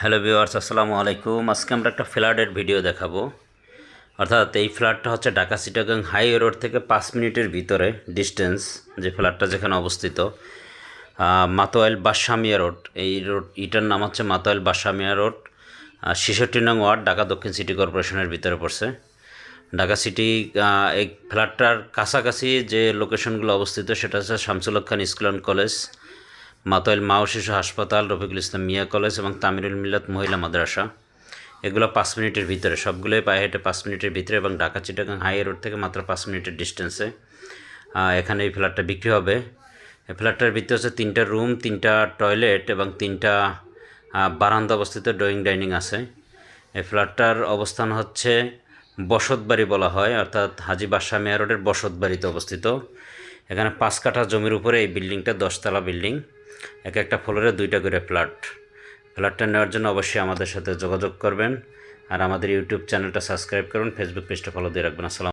Hello viewers আসসালামু আলাইকুম। আজকে আমরা একটা ফ্ল্যাটের ভিডিও দেখাবো। অর্থাৎ এই ফ্ল্যাটটা হচ্ছে ঢাকা সিটাগাং হাই রোড থেকে পাঁচ মিনিটের ভিতরে ডিস্টেন্স যে ফ্ল্যাটটা যেখানে অবস্থিত। আহ, মাতোয়াইল বাসামিয়া রোড। এই রোড ইটার নাম হচ্ছে মাতোয়াইল বাসামিয়া রোড। ছেষট্টি নং ওয়ার্ড ঢাকা দক্ষিণ সিটি কর্পোরেশনের ভিতরে পড়ছে। ঢাকা সিটি এই ফ্ল্যাটটার কাছাকাছি যে লোকেশনগুলো অবস্থিত সেটা হচ্ছে Shamsul school and college. Matuail মা ও শিশু হাসপাতাল, রফিকুল ইসলাম মিয়া কলেজ এবং তামিরুল মিল্লাত মহিলা মাদ্রাসা। এগুলো পাঁচ মিনিটের ভিতরে, সবগুলোই পায়ে হেঁটে পাঁচ মিনিটের ভিতরে এবং ঢাকা চিটাগাং হাই রোড থেকে মাত্র পাঁচ মিনিটের ডিস্টেন্সে। এখানে এই ফ্ল্যাটটা বিক্রি হবে। এই ফ্ল্যাটটার ভিতরে হচ্ছে তিনটা রুম, তিনটা টয়লেট এবং তিনটা বারান্দা অবস্থিত, ড্রয়িং ডাইনিং আছে। এই ফ্ল্যাটটার অবস্থান হচ্ছে বসতবাড়ি বলা হয়, অর্থাৎ হাজি বাদশাহ মিয়া রোডের বসতবাড়িতে অবস্থিত। এখানে পাঁচ কাঠা জমির উপরে এই বিল্ডিংটা, দশতলা বিল্ডিং। এক একটা ফ্লোরে দুইটা করে ফ্ল্যাট ফ্ল্যাটটা নেওয়ার জন্য অবশ্যই আমাদের সাথে যোগাযোগ করবেন। আর আমাদের ইউটিউব চ্যানেলটা সাবস্ক্রাইব করুন, ফেসবুক পেজটা ফলো দিয়ে রাখবেন। আসসালাম